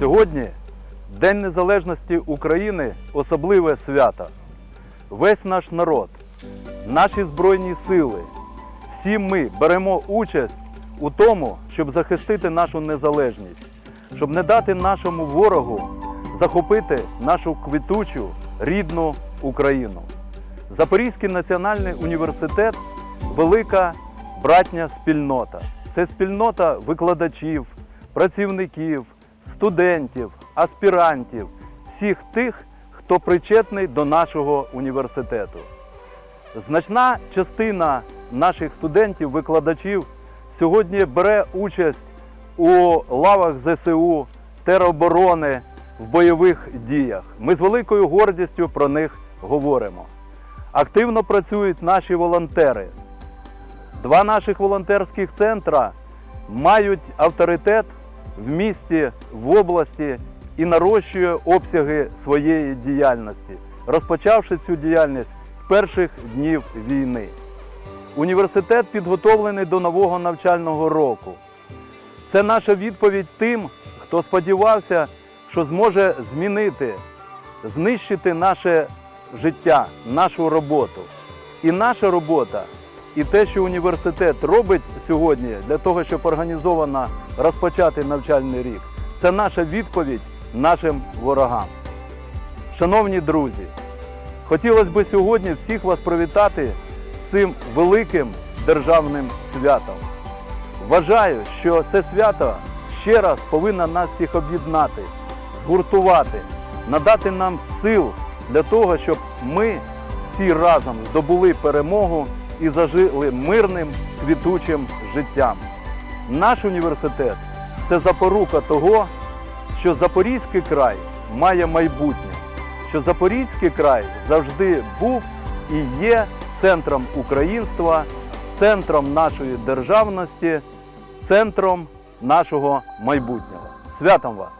Сьогодні День Незалежності України особливе свято. Весь наш народ, наші Збройні сили, всі ми беремо участь у тому, щоб захистити нашу незалежність, щоб не дати нашому ворогу захопити нашу квітучу рідну Україну. Запорізький національний університет велика братня спільнота. Це спільнота викладачів, працівників, студентів, аспірантів, всіх тих, хто причетний до нашого університету. Значна частина наших студентів, викладачів сьогодні бере участь у лавах ЗСУ, тероборони в бойових діях. Ми з великою гордістю про них говоримо. Активно працюють наші волонтери. Два наших волонтерських центра мають авторитет в місті, в області і нарощує обсяги своєї діяльності, розпочавши цю діяльність з перших днів війни. Університет підготовлений до нового навчального року. Це наша відповідь тим, хто сподівався, що зможе змінити, знищити наше життя, нашу роботу. І наша робота, і те, що університет робить сьогодні для того, щоб організовано розпочати навчальний рік, це наша відповідь нашим ворогам. Шановні друзі, хотілося б сьогодні всіх вас привітати з цим великим державним святом. Вважаю, що це свято ще раз повинно нас всіх об'єднати, згуртувати, надати нам сил для того, щоб ми всі разом здобули перемогу і зажили мирним квітучим життям. Наш університет це запорука того, що Запорізький край має майбутнє, що Запорізький край завжди був і є центром українства, центром нашої державності, центром нашого майбутнього. Святом вас!